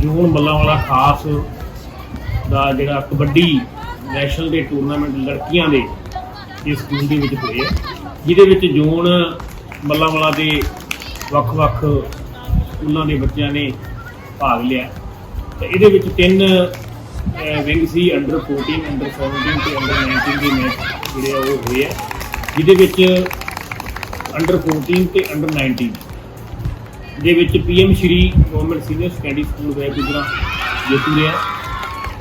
ਜੂਨ ਮੱਲਾਂਵਾਲਾ ਖਾਸ ਦਾ ਜਿਹੜਾ ਕਬੱਡੀ ਨੈਸ਼ਨਲ ਦੇ ਟੂਰਨਾਮੈਂਟ ਲੜਕੀਆਂ ਦੇ ਇਸ ਸਕੂਲ ਦੇ ਵਿੱਚ ਹੋਏ ਆ, ਜਿਹਦੇ ਵਿੱਚ ਜੂਨ ਮੱਲਾਂਵਾਲਾ ਦੇ ਵੱਖ-ਵੱਖ ਸਕੂਲਾਂ ਦੇ ਬੱਚਿਆਂ ਨੇ ਭਾਗ ਲਿਆ। ਤੇ ਇਹਦੇ ਵਿੱਚ ਤਿੰਨ ਵਿੰਗ ਸੀ ਅੰਡਰ 14 ਅੰਡਰ 17 ਤੇ ਅੰਡਰ 19 ਦੇ ਮੈਚ ਜਿਹੜੇ ਆ ਉਹ ਹੋਏ ਆ, ਜਿਹਦੇ ਵਿੱਚ ਅੰਡਰ 14 ਤੇ ਅੰਡਰ 19 ਦੇ ਵਿੱਚ PM Shri government senior secondary school ਵੈ ਗੁਜਰਾ ਜੇਤੂ ਰਿਹਾ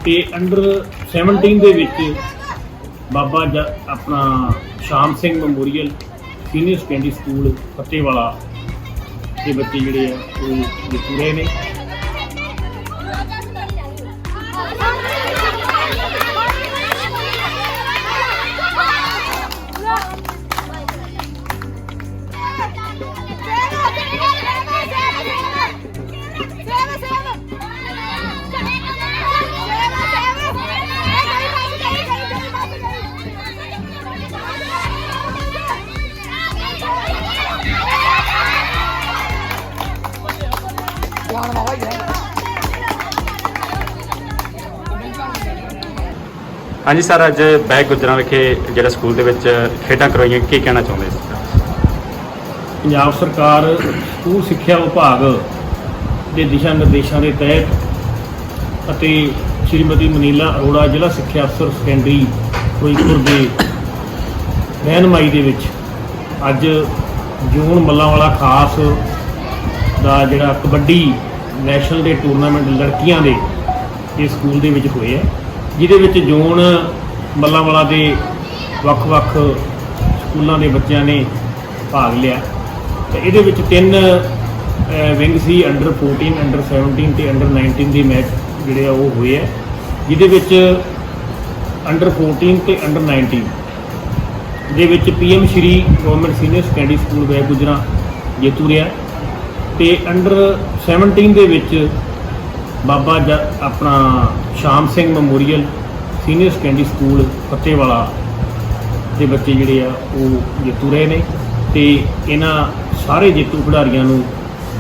ਤੇ ਅੰਡਰ 17 ਦੇ ਵਿੱਚ ਬਾਬਾ ਜ, ਆਪਣਾ Sham Singh memorial senior secondary school Fatehwala ਦੇ ਬੱਚੇ ਜਿਹੜੇ ਆ, ਉਹ ਜੇਤੂ ਰਹੇ ਨੇ। ਹਾਂਜੀ ਸਰ, ਅੱਜ ਬੈਗ ਗੁਜਰਾਂ ਵਿਖੇ ਜਿਹੜਾ ਸਕੂਲ ਦੇ ਵਿੱਚ ਖੇਡਾਂ ਕਰਵਾਈਆਂ, ਕੀ ਕਹਿਣਾ ਚਾਹੁੰਦੇ ਸੀ ਪੰਜਾਬ ਸਰਕਾਰ ਸਕੂਲ ਸਿੱਖਿਆ ਵਿਭਾਗ ਦੇ ਦਿਸ਼ਾ ਨਿਰਦੇਸ਼ਾਂ ਦੇ ਤਹਿਤ ਅਤੇ ਸ਼੍ਰੀਮਤੀ ਮਨੀਲਾ ਅਰੋੜਾ ਜ਼ਿਲ੍ਹਾ ਸਿੱਖਿਆ ਅਫਸਰ ਸੈਕੰਡਰੀ ਫਿਰੋਜ਼ਪੁਰ ਦੇ ਰਹਿਨਮਾਈ ਦੇ ਵਿੱਚ ਅੱਜ ਜੂਨ ਮੱਲਾਂ ਵਾਲਾ ਖਾਸ ਦਾ ਜਿਹੜਾ ਕਬੱਡੀ ਨੈਸ਼ਨਲ ਦੇ ਟੂਰਨਾਮੈਂਟ ਲੜਕੀਆਂ ਦੇ ਇਸ ਸਕੂਲ ਦੇ ਵਿੱਚ ਹੋਏ ਆ, ਜਿਹਦੇ ਵਿੱਚ ਜ਼ੋਨ ਮੱਲਾਂਵਾਲਾ ਦੇ ਵੱਖ-ਵੱਖ ਸਕੂਲਾਂ ਦੇ ਬੱਚਿਆਂ ਨੇ ਭਾਗ ਲਿਆ। ਤੇ ਇਹਦੇ ਵਿੱਚ ਤਿੰਨ ਵਿੰਗ ਸੀ ਅੰਡਰ 14 ਅੰਡਰ 17 ਤੇ ਅੰਡਰ 19 ਦੇ ਮੈਚ ਜਿਹੜੇ ਆ ਉਹ ਹੋਏ ਆ, ਜਿਹਦੇ ਵਿੱਚ ਅੰਡਰ 14 ਤੇ ਅੰਡਰ 19 ਦੇ ਵਿੱਚ PM Shri government senior secondary school ਵੈ ਗੁਜਰਾ ਜੇਤੂ ਰਿਹਾ। ਤੇ ਅੰਡਰ 17 ਦੇ ਵਿੱਚ ਬਾਬਾ ਆਪਣਾ Sham Singh memorial senior secondary school Fatehwala ਦੇ ਬੱਚੇ ਜਿਹੜੇ ਆ ਉਹ ਜੇਤੂ ਰਹੇ ਨੇ ਤੇ ਇਹਨਾਂ ਸਾਰੇ ਜੇਤੂ ਖਿਡਾਰੀਆਂ ਨੂੰ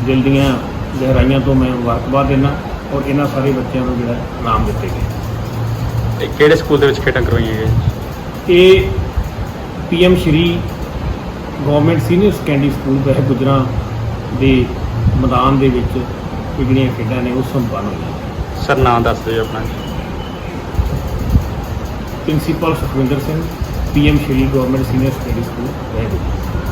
ਦਿਲ ਦੀਆਂ ਗਹਿਰਾਈਆਂ ਤੋਂ ਮੈਂ ਮੁਬਾਰਕਬਾਦ ਦਿੰਦਾ ਔਰ ਇਹਨਾਂ ਸਾਰੇ ਬੱਚਿਆਂ ਨੂੰ ਜਿਹੜਾ ਇਨਾਮ ਦਿੱਤੇ ਗਏ। ਤੇ ਕਿਹੜੇ ਸਕੂਲ ਦੇ ਵਿੱਚ ਖੇਡਾਂ ਕਰਵਾਈਆਂ ਗਈਆਂ? ਇਹ PM Shri government senior secondary school Bahi Gujran ਦੇ ਮੈਦਾਨ ਦੇ ਵਿੱਚ ਇਹ ਜਿਹੜੀਆਂ ਖੇਡਾਂ ਨੇ ਉਹ ਸੰਪੰਨ ਹੋਈਆਂ ਸਰ ਨਾਮ ਦੱਸ ਦਿਓ ਆਪਣਾ। Principal Sukhwinder Singh PM Shri government senior secondary school Bahi Gujran